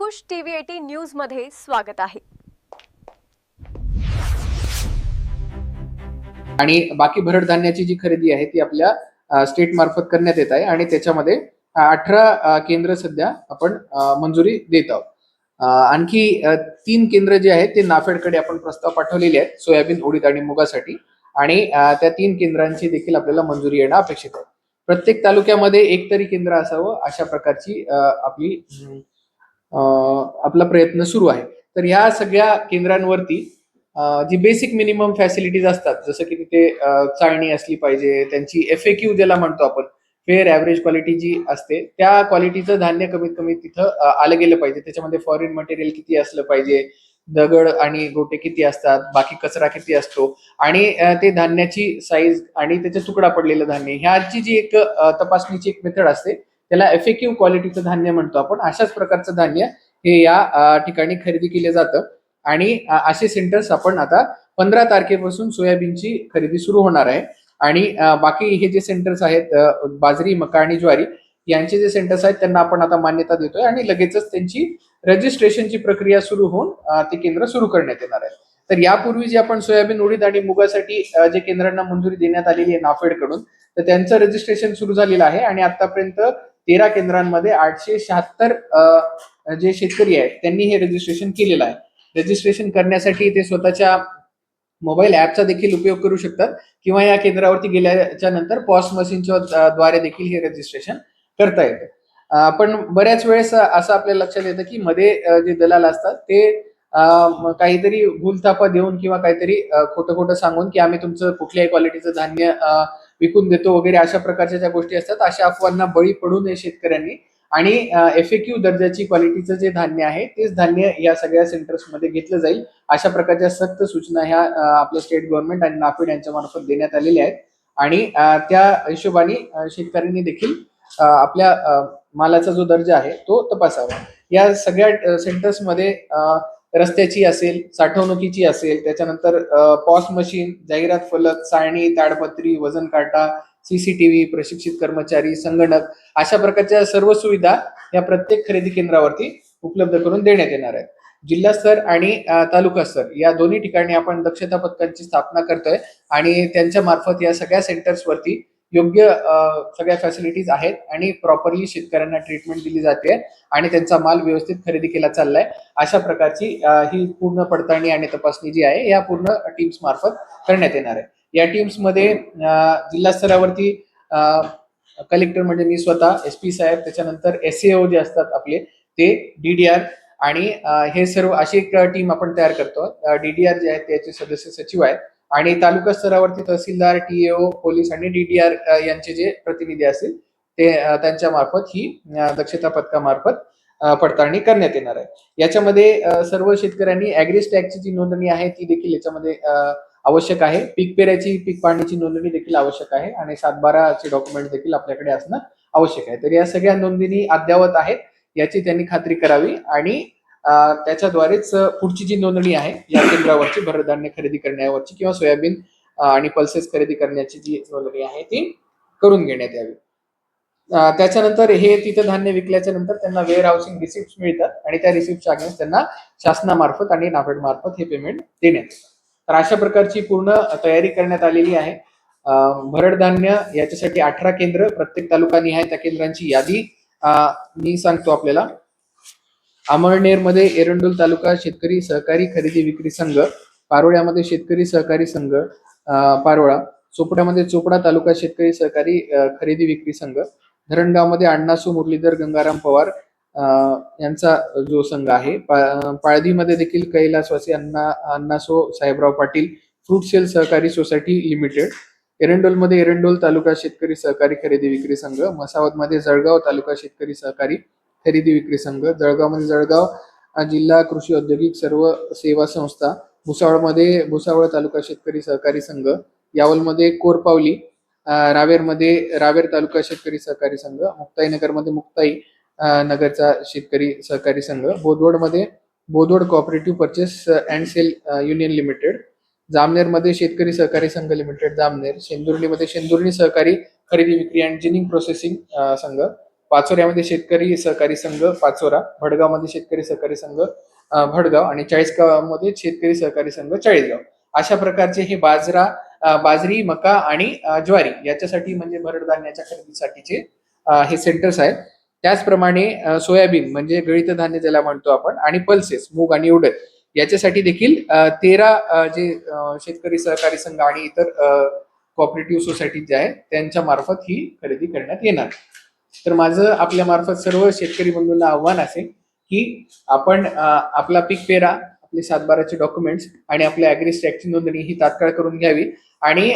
अंकुश TV eighty न्यूजमध्ये स्वागत आहे. आणि बाकी भरड धान्याची जी खरेदी आहे ती आपल्या स्टेट मार्फत करण्यात येत आहे आणि त्याच्यामध्ये अठरा केंद्र सध्या आपण मंजुरी देत आहोत. आणखी तीन केंद्र जे आहेत ते नाफेडकडे आपण प्रस्ताव पाठवलेले आहेत सोयाबीन उडीद आणि मुगासाठी. आणि त्या तीन केंद्रांची देखील आपल्याला मंजुरी येणं अपेक्षित आहे. प्रत्येक तालुक्यामध्ये एक तरी केंद्र असावं अशा प्रकारची आपली आपला प्रयत्न सुरू आहे. तर ह्या सगळ्या केंद्रांवरती जी बेसिक मिनिमम फॅसिलिटीज असतात जसं की तिथे चाळणी असली पाहिजे त्यांची एफ ए क्यू ज्याला म्हणतो आपण फेअर ॲव्हरेज क्वालिटी जी असते त्या क्वालिटीचं धान्य कमीत कमी तिथं आलं गेलं पाहिजे. त्याच्यामध्ये फॉरेन मटेरियल किती असलं पाहिजे दगड आणि गोटे किती असतात बाकी कचरा किती असतो आणि ते धान्याची साईज आणि त्याचा तुकडा पडलेलं धान्य ह्याची जी एक तपासणीची एक मेथड असते त्याला एफ क्यू क्वालिटीचं धान्य म्हणतो आपण. अशाच प्रकारचं धान्य हे या ठिकाणी खरेदी केलं जातं. आणि असे सेंटर्स आपण आता पंधरा तारखेपासून सोयाबीनची खरेदी सुरू होणार आहे. आणि बाकी हे जे सेंटर्स आहेत बाजरी मका आणि ज्वारी यांचे जे सेंटर्स आहेत त्यांना आपण आता मान्यता देतोय. आणि लगेचच त्यांची रजिस्ट्रेशनची प्रक्रिया सुरू होऊन ते केंद्र सुरू करण्यात येणार आहे. तर यापूर्वी जे आपण सोयाबीन उडीद आणि मुगासाठी जे केंद्रांना मंजुरी देण्यात आलेली आहे नाफेडकडून तर त्यांचं रजिस्ट्रेशन सुरू झालेलं आहे. आणि आतापर्यंत तेरा केंद्रांमध्ये आठशे शहात्तर जे शेतकरी आहेत त्यांनी हे रजिस्ट्रेशन केलेलं आहे. रजिस्ट्रेशन करण्यासाठी ते स्वतःच्या मोबाईल ऍपचा देखील उपयोग करू शकतात किंवा या केंद्रावरती गेल्याच्यानंतर पॉस मशीनच्या द्वारे देखील हे रजिस्ट्रेशन करता येतं. पण बऱ्याच वेळेस असं आपल्या लक्षात येतं की मध्ये जे दलाल असतात ते काहीतरी भूलथापा देऊन किंवा काहीतरी खोटं खोटं सांगून की आम्ही तुमचं कुठल्याही क्वालिटीचं धान्य विकून देतो वगैरे अशा प्रकारच्या ज्या गोष्टी असतात अशा अफवांना बळी पडू नये शेतकऱ्यांनी. आणि एफ क्यू दर्जाची क्वालिटीचं जे धान्य आहे तेच धान्य या सगळ्या सेंटर्समध्ये घेतलं जाईल. अशा प्रकारच्या सक्त सूचना ह्या आपलं स्टेट गव्हर्नमेंट आणि नाफेड यांच्या मार्फत देण्यात आलेल्या आहेत. आणि त्या हिशोबाने शेतकऱ्यांनी देखील आपल्या मालाचा जो दर्जा आहे तो तपासावा. या सगळ्या सेंटर्समध्ये रस्त्याची असेल साठवणुकीची असेल त्याच्यानंतर पॉस मशीन जाहिरात फलक चाळणी ताडपत्री वजन काटा सीसीटीव्ही प्रशिक्षित कर्मचारी संगणक अशा प्रकारच्या सर्व सुविधा या प्रत्येक खरेदी केंद्रावरती उपलब्ध करून देण्यात येणार आहेत. जिल्हा स्तर आणि तालुका स्तर या दोन्ही ठिकाणी आपण दक्षता पथकांची स्थापना करतोय आणि त्यांच्या मार्फत या सगळ्या सेंटर्सवरती योग्य सगळ्या फॅसिलिटीज आहेत आणि प्रॉपरली शेतकऱ्यांना ट्रीटमेंट दिली जाते आणि त्यांचा माल व्यवस्थित खरेदी केला चाललाय. अशा प्रकारची ही पूर्ण पडताळणी आणि तपासणी जी आहे या पूर्ण टीम्स मार्फत करण्यात येणार आहे. या टीम्समध्ये जिल्हा स्तरावरती कलेक्टर म्हणजे मी स्वतः एस पी साहेब त्याच्यानंतर एस जे असतात आपले ते डीडीआर आणि हे सर्व अशी एक टीम आपण तयार करतो. डीडीआर जे आहेत त्याचे सदस्य सचिव आहेत. आणि तालुका स्तरावरती तहसीलदार टीएओ पोलीस आणि डीडीआर यांचे जे प्रतिनिधी असतील ते त्यांच्या मार्फत ही दक्षता पथकामार्फत पडताळणी करण्यात येणार आहे. याच्यामध्ये सर्व शेतकऱ्यांनी ऍग्री टॅगची जी नोंदणी आहे ती देखील याच्यामध्ये आवश्यक आहे. पीक पेऱ्याची पीक पाणीची नोंदणी देखील आवश्यक आहे आणि सातबाराचे डॉक्युमेंट देखील आपल्याकडे असणं आवश्यक आहे. तर या सगळ्या नोंदणी अद्ययावत आहेत याची त्यांनी खात्री करावी आणि त्याच्याद्वारेच पुढची जी नोंदणी आहे या केंद्रावरची भरधान्य खरेदी करण्यावरची किंवा सोयाबीन आणि पल्सेस खरेदी करण्याची जी नोंदणी आहे ती करून घेण्यात यावी. त्याच्यानंतर हे तिथं धान्य विकल्याच्या नंतर त्यांना वेअर हाऊसिंग रिसिप्ट मिळतात आणि त्या रिसिप्टच्या अगेन्स्ट त्यांना शासनामार्फत आणि नाफेड मार्फत हे पेमेंट देण्यात तर अशा प्रकारची पूर्ण तयारी करण्यात आलेली आहे. भरड धान्य याच्यासाठी अठरा केंद्र प्रत्येक तालुकानिहाय त्या केंद्रांची यादी मी सांगतो आपल्याला. अमळनेरमध्ये एरंडोल तालुका शेतकरी सहकारी खरेदी विक्री संघ पारोळ्यामध्ये शेतकरी सहकारी संघ पारोळा चोपड्यामध्ये चोपडा तालुका शेतकरी सहकारी खरेदी विक्री संघ धरणगावमध्ये अण्णासू मुरलीधर गंगाराम पवार यांचा जो संघ आहे. पा- पाळधीमध्ये देखील कैलासवासी अण्णा अण्णासो साहेबराव पाटील फ्रूट सेल सहकारी सोसायटी लिमिटेड एरंडोलमध्ये एरंडोल तालुका शेतकरी सहकारी खरेदी विक्री संघ मसावदमध्ये जळगाव तालुका शेतकरी सहकारी खरेदी विक्री संघ जळगावमध्ये जळगाव म्हणजे जिल्हा कृषी औद्योगिक सर्व सेवा संस्था भुसावळमध्ये भुसावळ तालुका शेतकरी सहकारी संघ यावलमध्ये कोरपावली रावेरमध्ये रावेर तालुका शेतकरी सहकारी संघ मुक्ताईनगरमध्ये मुक्ताई नगरचा शेतकरी सहकारी संघ बोदवडमध्ये Bodwad cooperative purchase and sale union limited जामनेरमध्ये शेतकरी सहकारी संघ लिमिटेड जामनेर शेंदुर्णीमध्ये शेंदुर्ली सहकारी खरेदी विक्री अँड जिनिंग प्रोसेसिंग संघ पाचोऱ्यामध्ये शेतकरी सहकारी संघ पाचोरा भडगावमध्ये शेतकरी सहकारी संघ भडगाव आणि चाळीसगावमध्ये शेतकरी सहकारी संघ चाळीसगाव. अशा प्रकारचे हे बाजरा बाजरी मका आणि ज्वारी याच्यासाठी म्हणजे भरड धान्याच्या खरेदीसाठीचे हे सेंटर्स आहेत. त्याचप्रमाणे सोयाबीन म्हणजे गळीत धान्य ज्याला म्हणतो आपण आणि पल्सेस मूग आणि उडद याच्यासाठी देखील तेरा जे शेतकरी सहकारी संघ आणि इतर कॉपरेटिव्ह सोसायटी जे आहेत त्यांच्या मार्फत ही खरेदी करण्यात येणार. तर माझं आपल्या मार्फत सर्व शेतकरी बंधूंना आव्हान असेल की आपण आपला पीक पेरा आपले सातबाराचे डॉक्युमेंट्स आणि आपल्या ॲग्रिस्टॅकची नोंदणी ही तात्काळ करून घ्यावी. आणि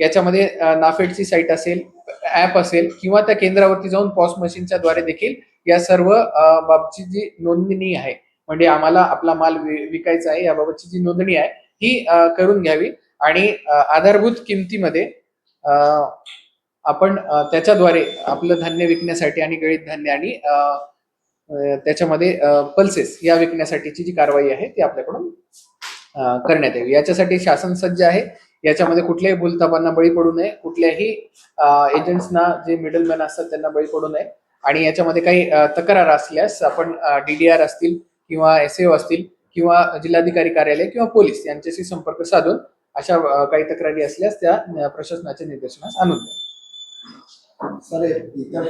याच्यामध्ये नाफेडची साईट असेल ऍप असेल किंवा त्या केंद्रावरती जाऊन पॉस मशीनच्या द्वारे देखील या सर्व बाबची जी नोंदणी आहे म्हणजे आम्हाला आपला माल विकायचा आहे याबाबतची जी नोंदणी आहे ही करून घ्यावी. आणि आधारभूत किमतीमध्ये आपण त्याच्याद्वारे आपलं धान्य विकण्यासाठी आणि गळीत धान्य आणि अ, त्याच्यामध्ये पल्सेस या विकण्यासाठीची जी कारवाई आहे ती आपल्याकडून करण्यात यावी. याच्यासाठी शासन सज्ज आहे. याच्यामध्ये कुठल्याही भूलतापांना बळी पडू नये. कुठल्याही एजंट्सना जे मिडलमॅन असतात त्यांना बळी पडू नये. आणि याच्यामध्ये काही तक्रार असल्यास आपण डीडीआर असतील किंवा एस असतील किंवा जिल्हाधिकारी कार्यालय किंवा पोलीस यांच्याशी संपर्क साधून अशा काही तक्रारी असल्यास त्या प्रशासनाच्या निदर्शनास आणून द्या. सर इतर